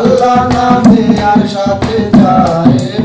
আল্লাহ নামে আর সাথে যায়।